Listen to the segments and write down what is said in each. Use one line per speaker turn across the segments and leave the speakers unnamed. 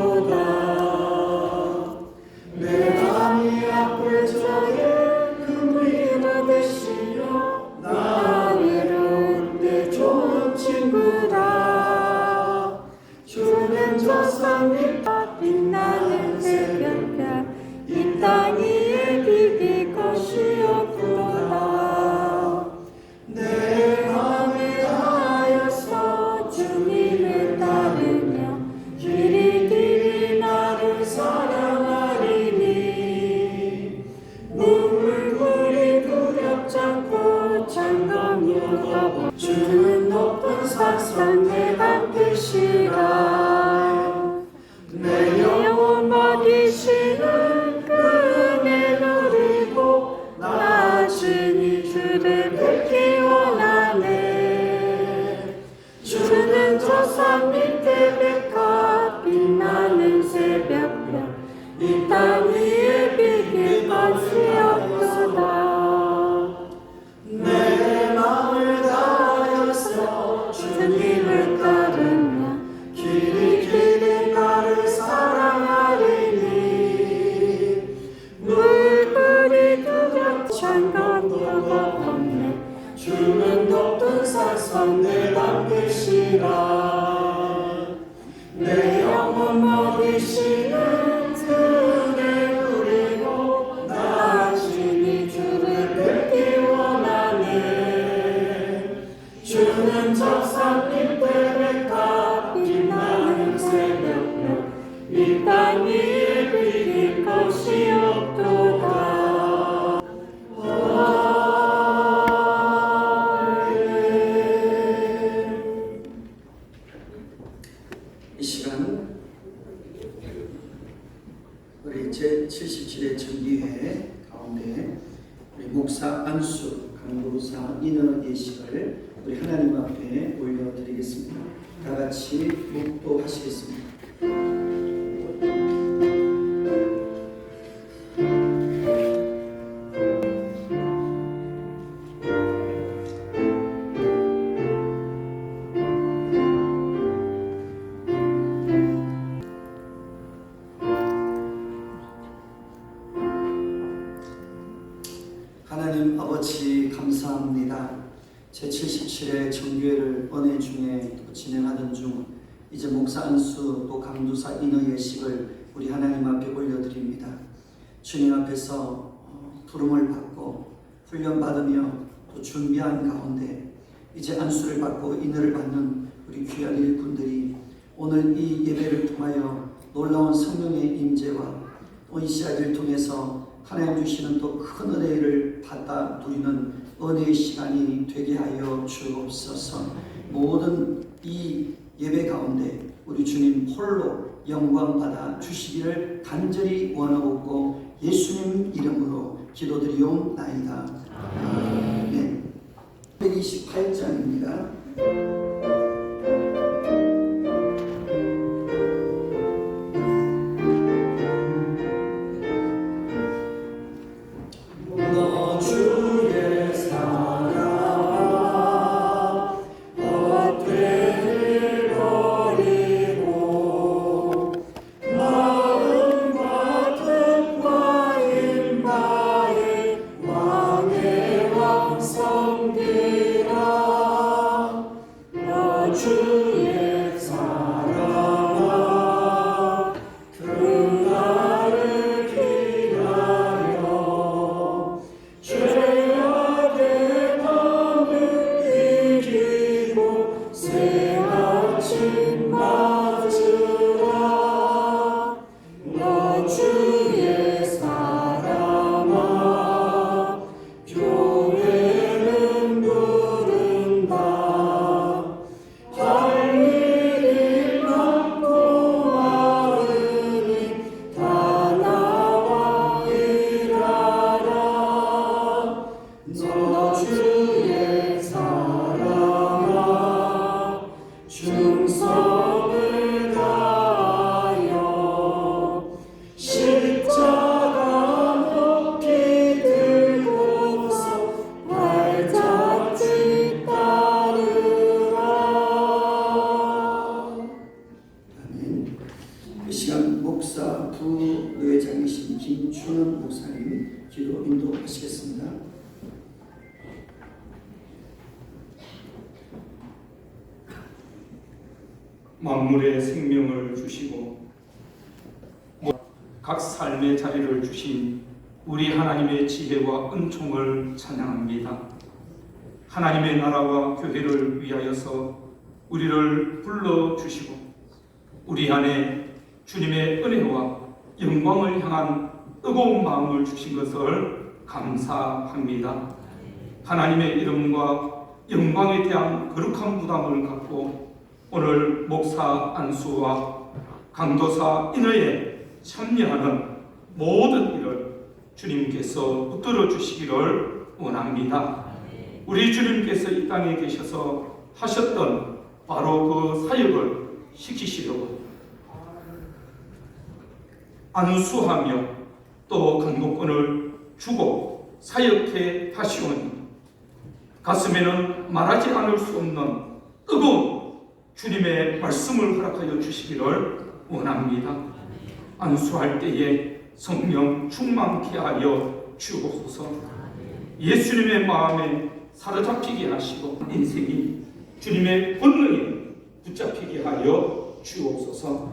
없 이
목사 안수 강도사 인원 예식을 우리 하나님 앞에 올려드리겠습니다. 다 같이 묵도하시겠습니다. 하나님 아버지 감사합니다. 제77회 정교회를 은혜 중에 또 진행하던 중 이제 목사 안수 또 강두사 인어 예식을 우리 하나님 앞에 올려드립니다. 주님 앞에서 어, 부름을 받고 훈련 받으며 또 준비한 가운데 이제 안수를 받고 인어를 받는 우리 귀한 일꾼들이 오늘 이 예배를 통하여 놀라운 성령의 임재와 온 시간을 통해서 하나님 주시는 또 큰 은혜를 받아 누리는 은혜의 시간이 되게 하여 주옵소서. 모든 이 예배 가운데 우리 주님 홀로 영광 받아 주시기를 간절히 원하옵고 예수님 이름으로 기도드리옵나이다. 아멘. 128장입니다.
만물의 생명을 주시고 각 삶의 자리를 주신 우리 하나님의 지혜와 은총을 찬양합니다. 하나님의 나라와 교회를 위하여서 우리를 불러 주시고 우리 안에 주님의 은혜와 영광을 향한 뜨거운 마음을 주신 것을 감사합니다. 하나님의 이름과 영광에 대한 거룩한 부담을 갖고 오늘 목사 안수와 강도사 인회에 참여하는 모든 일을 주님께서 붙들어 주시기를 원합니다. 우리 주님께서 이 땅에 계셔서 하셨던 바로 그 사역을 시키시려고 안수하며 또 강도권을 주고 사역해 하시오니 가슴에는 말하지 않을 수 없는 뜨거운 주님의 말씀을 허락하여 주시기를 원합니다. 안수할 때에 성령 충만케 하여 주옵소서. 예수님의 마음에 사로잡히게 하시고 인생이 주님의 권능에 붙잡히게 하여 주옵소서.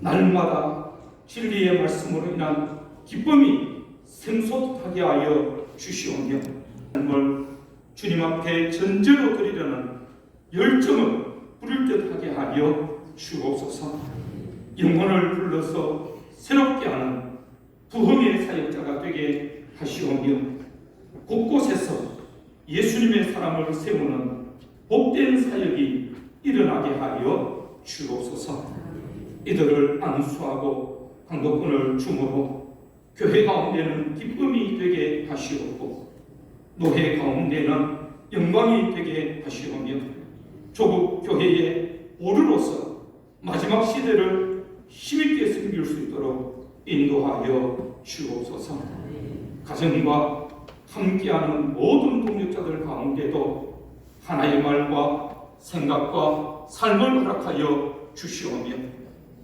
날마다 진리의 말씀으로 인한 기쁨이 샘솟하게 하여 주시오며 삶을 주님 앞에 전제로 드리려는 열정을 부릴 듯하게 하여 주옵소서. 영혼을 불러서 새롭게 하는 부흥의 사역자가 되게 하시오며 곳곳에서 예수님의 사람을 세우는 복된 사역이 일어나게 하여 주옵소서. 이들을 안수하고 강도권을 주므로 교회 가운데는 기쁨이 되게 하시옵고 노회 가운데는 영광이 되게 하시오며 조국 교회의 보루로서 마지막 시대를 힘있게 섬길 수 있도록 인도하여 주옵소서. 가정과 함께하는 모든 동력자들 가운데도 하나의 말과 생각과 삶을 허락하여 주시오며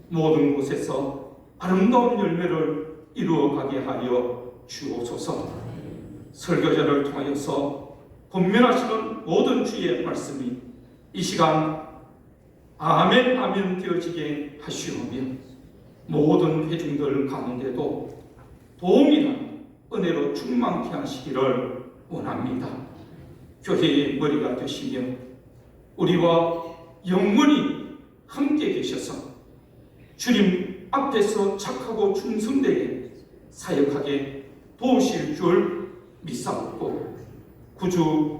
모든 곳에서 아름다운 열매를 이루어가게 하여 주옵소서. 설교자를 통하여서 권면하시는 모든 주의 말씀이 이 시간 아멘 아멘 되어지게 하시오며 모든 회중들 가운데도 도움이나 은혜로 충만케 하시기를 원합니다. 교회의 머리가 되시며 우리와 영원히 함께 계셔서 주님 앞에서 착하고 충성되게 사역하게 도우실 줄 믿사옵고 구주